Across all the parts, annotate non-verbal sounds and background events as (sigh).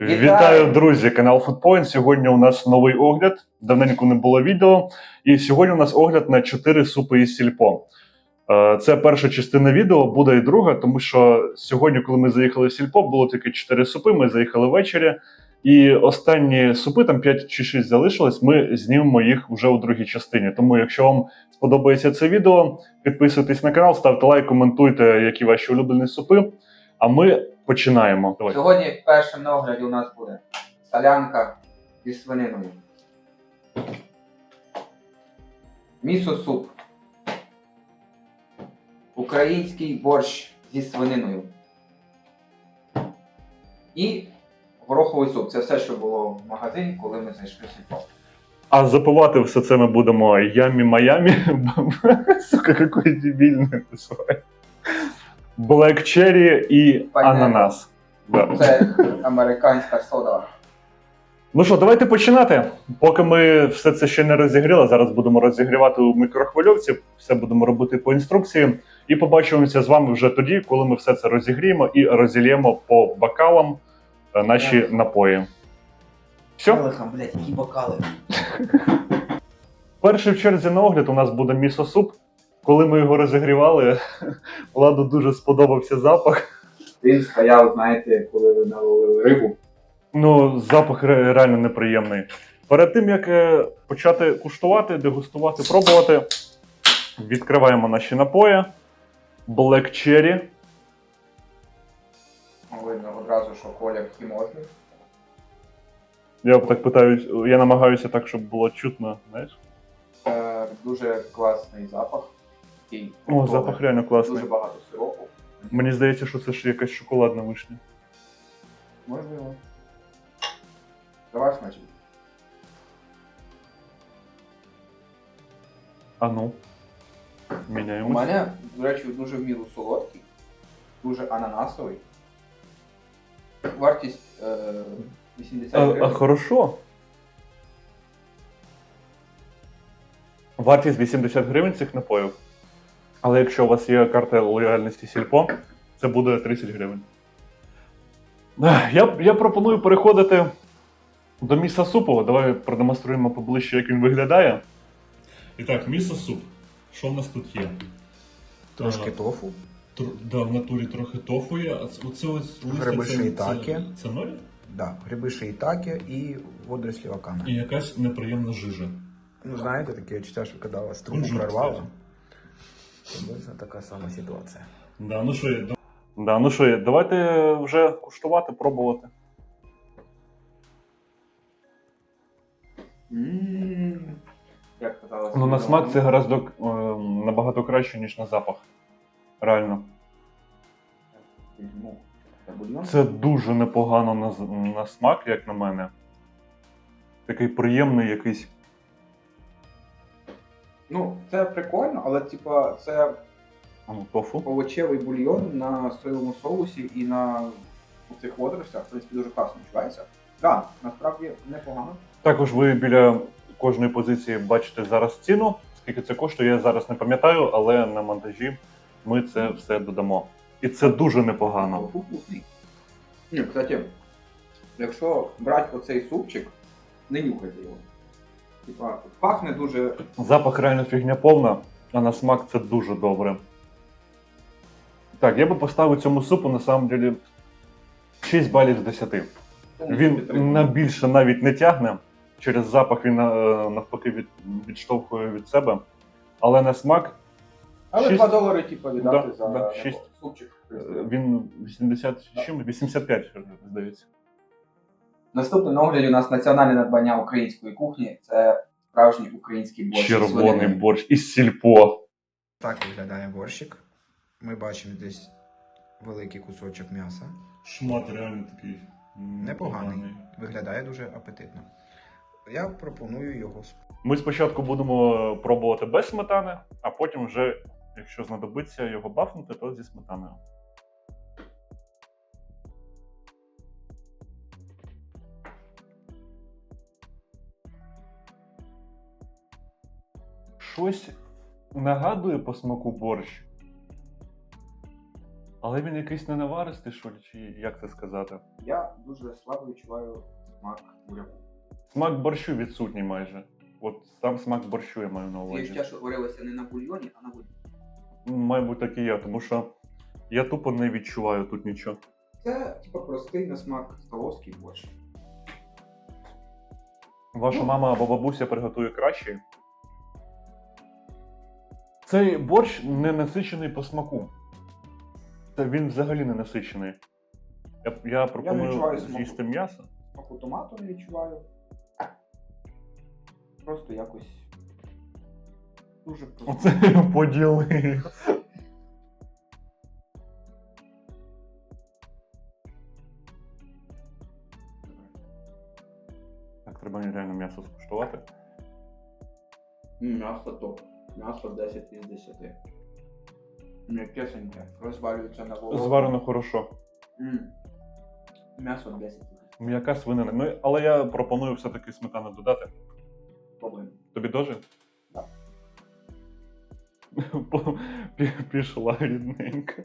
Вітаю! Вітаю, друзі! Канал Foodpoint. Сьогодні у нас новий огляд. Давненько не було відео. І сьогодні у нас огляд на 4 супи із сільпо. Е, Це перша частина відео, буде і друга, тому що сьогодні, коли ми заїхали в сільпо, було тільки 4 супи. Ми заїхали ввечері. І останні супи, там 5 чи 6 залишилось, ми знімемо їх вже у другій частині. Тому, якщо вам сподобається це відео, підписуйтесь на канал, ставте лайк, коментуйте, які ваші улюблені супи. А ми починаємо. Давай. Сьогодні першим на огляді у нас буде солянка зі свининою. Місо суп. Український борщ зі свининою. І гороховий суп. Це все, що було в магазині, коли ми зайшли сільпо. А запивати все це ми будемо ямі Майамі. (laughs) Сука, какой дебільний називає. Black Cherry і Пане. ананас. Да. Це американська сода. Ну що, давайте починати. Поки ми все це ще не розігріли, зараз будемо розігрівати у мікрохвильовці, все будемо робити по інструкції. І побачимося з вами вже тоді, коли ми все це розігріємо і розільємо по бокалам е, наші Так. напої. Все? Келихам, блядь, які бокали. Перший в черзі на огляд у нас буде місо-суп. Коли ми його розігрівали, (laughs) Владу дуже сподобався запах. Він стояв, знаєте, коли ви наловили рибу. Ну, запах ре- реально неприємний. Перед тим як е, почати куштувати, дегустувати, пробувати, відкриваємо наші напої. Black Cherry. Видно одразу, що колір хімозний. Я так питаю, я намагаюся так, щоб було чутно, знаєш? Е, дуже класний запах. Такий О, запах реально класний. Дуже багато сиропу. Мені здається, що це ж якась шоколадна вишня. Можливо. Давай смачно. А ну. У Міняємось. мене, до речі, дуже в міру солодкий, дуже ананасовий. Вартість е, 80 А, а гривень. хорошо. Вартість 80 гривень цих напоїв. Але якщо у вас є карта лояльності Сільпо, це буде 30 гривень. Я, я пропоную переходити до міса супу. Давай продемонструємо поближче, як він виглядає. І так, місо суп. Що в нас тут є? Трошки Е, тофу. Тр- да, в натурі трохи тофу є. А це, оце ось листя Гриби це- шиїтаке. Це, це норі? Да, гриби шиїтаке і водорослі вакана. І якась неприємна жижа. Ну, знаєте, таке відчуття, що коли вас трубу прорвало, це така сама ситуація. Да, ну що, є, да, ну що, давайте вже куштувати, пробувати. Як казалось. Ну, на смак це гораздо е, набагато краще, ніж на запах. Реально. Це бульйон. Це дуже непогано на, з- на смак, як на мене. Такий приємний якийсь. Ну, це прикольно, але типа це ну, тофу. овочевий бульйон на соєвому соусі і на цих водоростях, в принципі, дуже класно відчувається. Так, да, насправді непогано. Також ви біля кожної позиції бачите зараз ціну. Скільки це коштує, я зараз не пам'ятаю, але на монтажі ми це все додамо. І це дуже непогано. Ні, кстати, якщо брати оцей супчик, не нюхайте його. Типа, пахне дуже. Запах реально фігня повна, а на смак це дуже добре. Так, я би поставив цьому супу на самом деле 6 балів з 10. Він на більше навіть не тягне. Через запах він е, навпаки від, відштовхує від себе. Але на смак Але шість- 2 долари, типу, віддати Да, за да, його шість. супчик. е, він 80 з чим? 85, здається. Наступне на огляді у нас національне надбання української кухні. Це справжній український борщ. Червоний борщ із сільпо. Так виглядає борщик. Ми бачимо десь великий кусочок м'яса. Шмат реально такий. Непоганий. Виглядає дуже апетитно. Я пропоную його Ми спочатку будемо пробувати без сметани, а потім вже, якщо знадобиться його бафнути, то зі сметаною. Щось нагадує по смаку борщ. Але він якийсь не наваристий, що ли, чи як це сказати? Я дуже слабо відчуваю смак буряку. Смак борщу відсутній майже. От сам смак борщу я маю на Є увазі. ще, що варилося не на бульйоні, а на воді. Мабуть, так і є, тому що я тупо не відчуваю тут нічого. Це типу простий на смак столовський борщ. Ваша Ну. мама або бабуся приготує краще. Цей борщ не насичений по смаку. Це він взагалі не насичений. Я, я пропоную з'їсти м'ясо. Смаку томату не відчуваю. Просто якось дуже просто. Оце (laughs) поділи. Так, треба реально м'ясо скуштувати. М'ясо топ. М'ясо 10 із 10. М'якесеньке, розвалюється на голову. Зварено хорошо. М. М'ясо 10 із 10. М'яка свинина. Ну, але я пропоную все-таки сметану додати. Пробуємо. Тобі дуже? Так. (laughs) Пішла рідненька.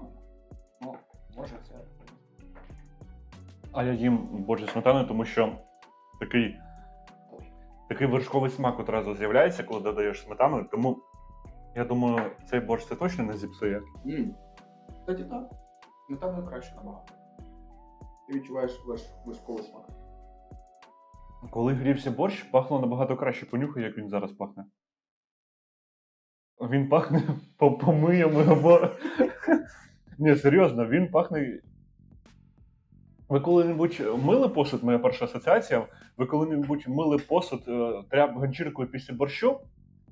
Сметаною. Ну, може це. А я їм борщ зі сметаною, тому що такий, такий вершковий смак одразу з'являється, коли додаєш сметану. Тому я думаю, цей борщ це точно не зіпсує. М. Кстати, так. Сметаною краще набагато. Ти відчуваєш виш, вишковий смак. Коли грівся борщ, пахло набагато краще. Понюхай, як він зараз пахне. Він пахне (laughs) по- помиями або. Ні, серйозно, він пахне. Ви коли-небудь мили посуд, моя перша асоціація. Ви коли-небудь мили посуд е, тряп ганчіркою після борщу,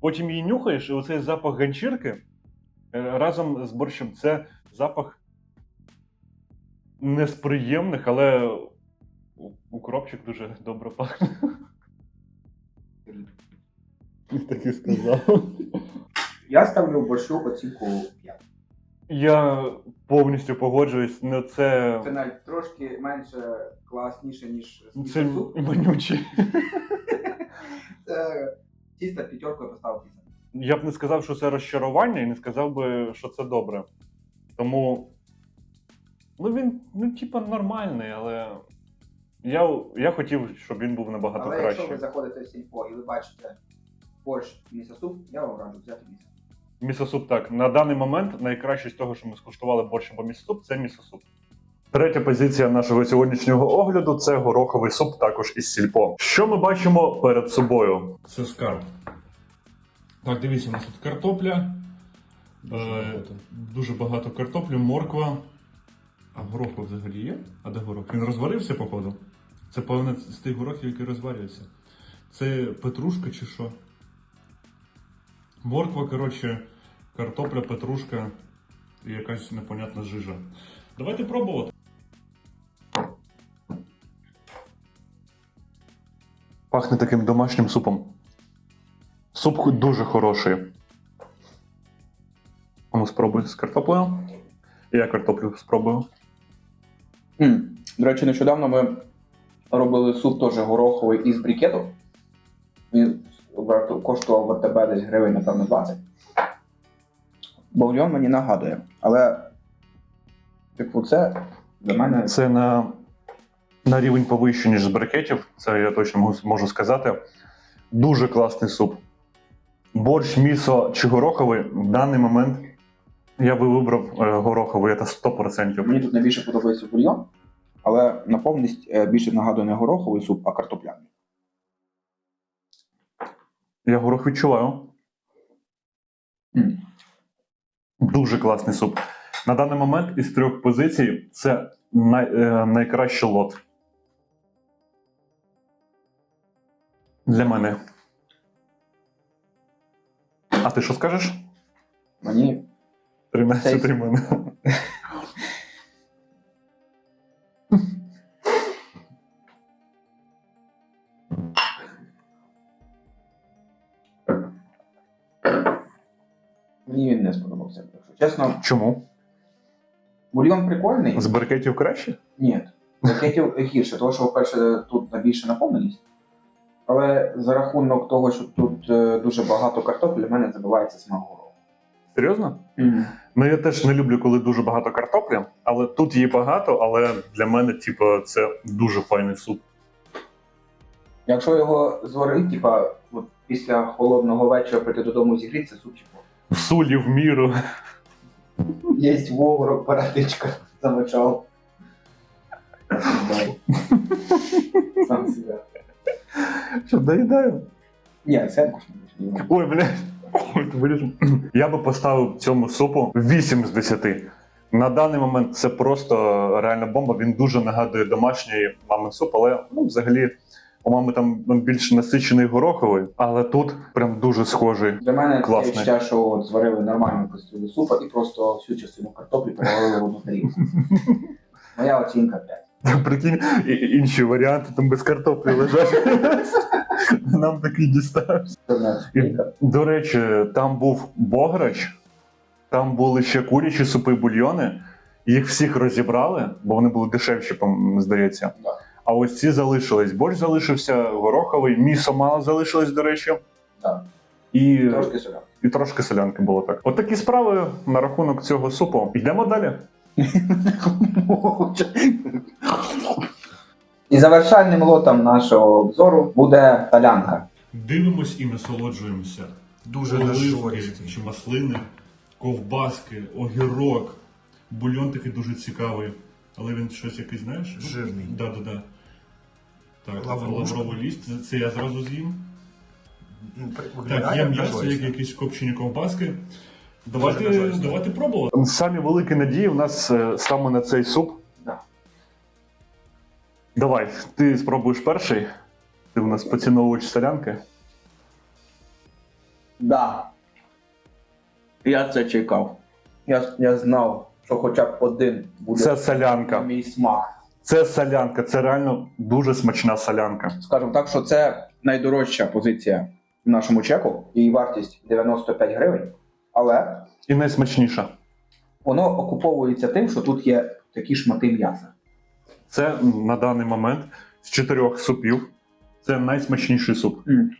потім її нюхаєш, і оцей запах ганчірки е, разом з борщем це запах не з приємних, але у- укропчик дуже добре пахне. Так і сказав. Я ставлю борщу оцінку 5. Я повністю погоджуюсь, ну це. Це навіть трошки менше класніше, ніж Це суп. вонючий. (laughs) Це чисто п'ятерку я поставив після. Я б не сказав, що це розчарування, і не сказав би, що це добре. Тому. Ну він, ну, типа, нормальний, але. Я, я хотів, щоб він був набагато Але якщо ви заходите в сільпо і ви бачите борщ місо-суп, я вам раджу взяти місо. Місосуп так. На даний момент найкраще з того, що ми скуштували борщ або місосуп, це місосуп. Третя позиція нашого сьогоднішнього огляду це гороховий суп, також із сільпо. Що ми бачимо перед собою? Це скарб. Так, дивіться, у нас тут картопля. Дуже Е, багато. Дуже багато картоплі, морква. А горох взагалі є? А де горох? Він розварився, походу? Це певне з тих горохів, які розварюються. Це петрушка чи що? Морква, коротше, картопля, петрушка і якась непонятна жижа. Давайте пробувати. Пахне таким домашнім супом. Суп дуже хороший. Ну, спробуй з картоплею. Я картоплю спробую. М, До речі, нещодавно ми робили суп теж гороховий із брикету. Він варто- коштував в АТБ десь гривень, напевно, 20. Бульйон мені нагадує. Але, типу, це для мене Це на, на рівень повище, ніж з брикетів. Це я точно можу- можу сказати. Дуже класний суп. Борщ, місо чи гороховий в даний момент я би вибрав е, гороховий, це 100%. Мені тут найбільше подобається бульйон, але на повність е, більше нагадує не гороховий суп, а картопляний. Я горох відчуваю. Дуже класний суп. На даний момент із трьох позицій це най, е, найкращий лот. Для мене. А ти що скажеш? Мені 13 Цей- мене. Чесно, Чому? бульйон прикольний. З брикетів краще? Ні. Брикетів гірше, тому що, по-перше, тут більше наповненість. Але за рахунок того, що тут е, дуже багато картоплі, в мене забивається смак гороху. Серйозно? Ну я теж не люблю, коли дуже багато картоплі, але тут її багато, але для мене, типу, це дуже файний суп. Якщо його зварити, типа, от після холодного вечора прийти додому зігріти, це супчик. Сулі в міру. Есть воврок, парадичка, замочал. Сам себя. Що доїдаю? Ні, це вкусно. Ой, блядь. Ой, виріжу. Я би поставив цьому супу 8 з 10. На даний момент це просто реальна бомба. Він дуже нагадує домашній мамин суп, але ну, взагалі у мами там ну, більш насичений гороховий, але тут прям дуже схожий. Для мене таке Класний. відчуття, що от зварили нормальну кастрюлю супа і просто всю частину картоплі перевалили в одну тарілку. (laughs) Моя оцінка 5. Прикинь, і- і- інші варіанти там без картоплі лежать. (laughs) Нам такий дістався. І, до речі, там був бограч, там були ще курячі супи бульйони. Їх всіх розібрали, бо вони були дешевші, пом- здається. Да. А ось ці залишились. Борщ залишився, гороховий, місо мало залишилось, до речі. Так. І, Трошки соля. і трошки солянки було так. От такі справи на рахунок цього супу. Йдемо далі. І завершальним лотом нашого обзору буде талянка. Дивимось і насолоджуємося. Дуже нашористий. чи маслини, ковбаски, огірок. Бульйон такий дуже цікавий. Але він щось якийсь, знаєш? Жирний. Да, да, да. Так, Лаврушка. лавровий ліст, це, це я зразу з'їм. Ну, при- Так, виглядає є як м'ясо, як якісь копчені ковбаски. Давайте, давайте пробувати. Самі великі надії у нас е, саме на цей суп. Давай, ти спробуєш перший. Ти у нас поціновувач солянки. Да. Я це чекав. Я, я знав, що хоча б один буде Це на солянка. мій смак. Це солянка, це реально дуже смачна солянка. Скажемо так, що це найдорожча позиція в нашому чеку. Її вартість 95 гривень. Але І найсмачніша. воно окуповується тим, що тут є такі шмати м'яса. Це на даний момент з чотирьох супів. Це найсмачніший суп. М.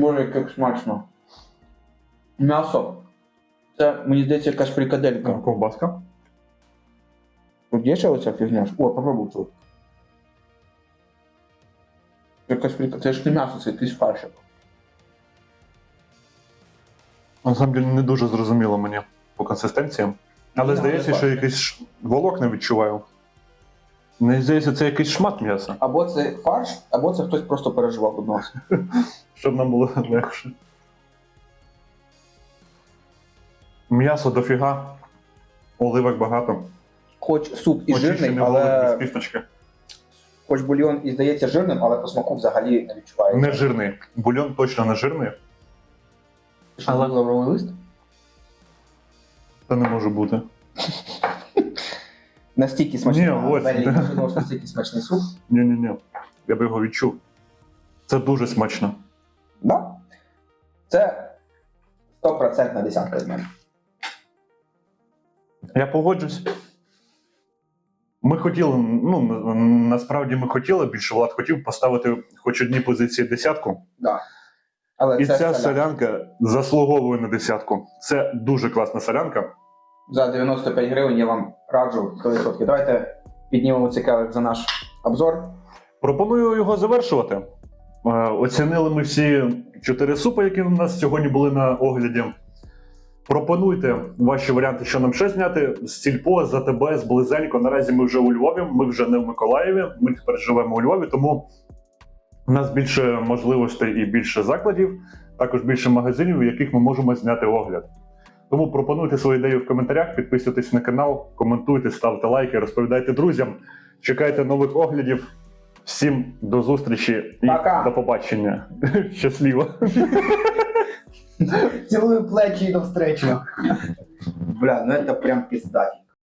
Боже, як смачно. М'ясо. Це, мені здається, якась фрикаделька. Ковбаска. Тут є ще оця фігня? О, попробуй тут. Якась фрика... Це ж не м'ясо, це якийсь фаршик. На не дуже зрозуміло мені по консистенції. Але Ну, здається, що якийсь ш- волокна відчуваю. Мені здається, це якийсь шмат м'яса, Або це фарш, або це хтось просто переживав нос. (laughs) щоб нам було легше. М'ясо дофіга, оливок багато. Хоч суп і жирний, Очищений але без хоч бульйон і здається жирним, але по смаку взагалі не відчувається. Не жирний. Бульон точно не жирний. Що, але- лавровий лист? Це не може бути. (laughs) Настільки смачний. Ні, ось. (laughs) Що настільки смачний суп. Ні-ні-ні. Я б його відчув. Це дуже смачно. Да. Це 100% десятка від мене. Я погоджусь. Ми хотіли, ну насправді ми хотіли, більше Влад хотів поставити хоч одній позиції десятку. Да. Але І це ця соляна. солянка заслуговує на десятку. Це дуже класна солянка. За 95 гривень я вам раджу 100%. Давайте піднімемо цікавих за наш обзор. Пропоную його завершувати. Е, Оцінили ми всі чотири супи, які у нас сьогодні були на огляді. Пропонуйте ваші варіанти, що нам ще зняти. З Сільпо, з АТБ, з Близенько. Наразі ми вже у Львові, ми вже не в Миколаєві. Ми тепер живемо у Львові, тому у нас більше можливостей і більше закладів, також більше магазинів, в яких ми можемо зняти огляд. Тому пропонуйте свої ідеї в коментарях, підписуйтесь на канал, коментуйте, ставте лайки, розповідайте друзям. Чекайте нових оглядів. Всім до зустрічі і Пока. до побачення. (laughs) Щасливо! (laughs) Цілую плечі і до встречі. Бля, ну це прям піздать.